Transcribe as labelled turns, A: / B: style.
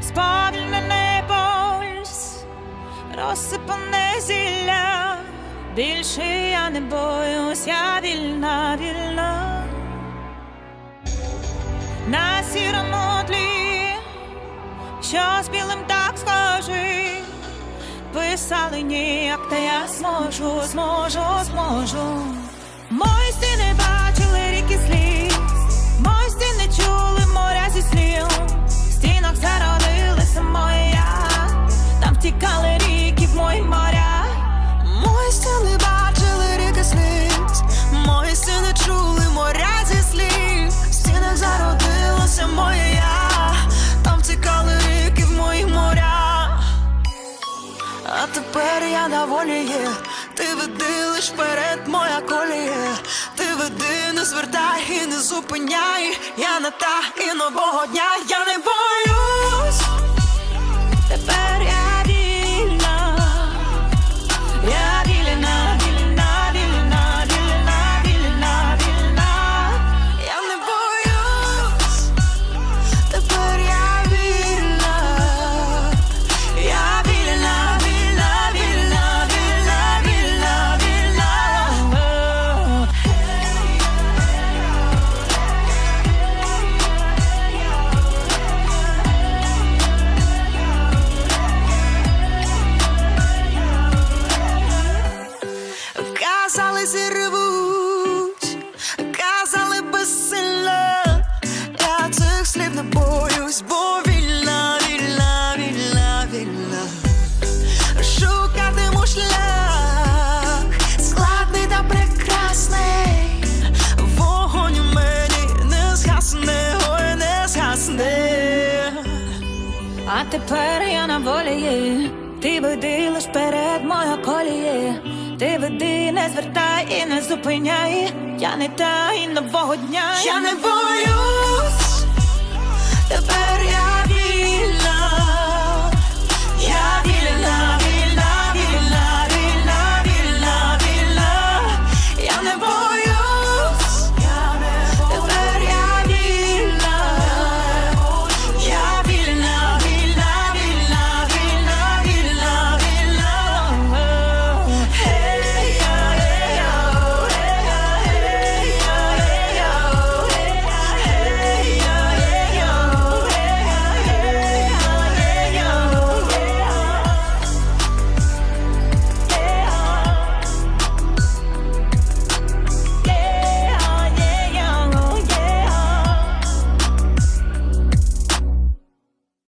A: сповільнений пульс, розсипане зілля. Більше я не боюсь, я вільна, вільна. На сірому тлі, що з білим так схожий. Писали ніяк, та я зможу, зможу, зможу.
B: Тепер я на волі є, ти веди лиш вперед, моя коліє, Ти веди, не звертай і не зупиняй. Я не та і нового дня,
A: А тепер я на волі. Ти веди лиш перед моя коліє. Ти веди, не звертай і не зупиняй. Я не та і нового дня.
B: Я не тепер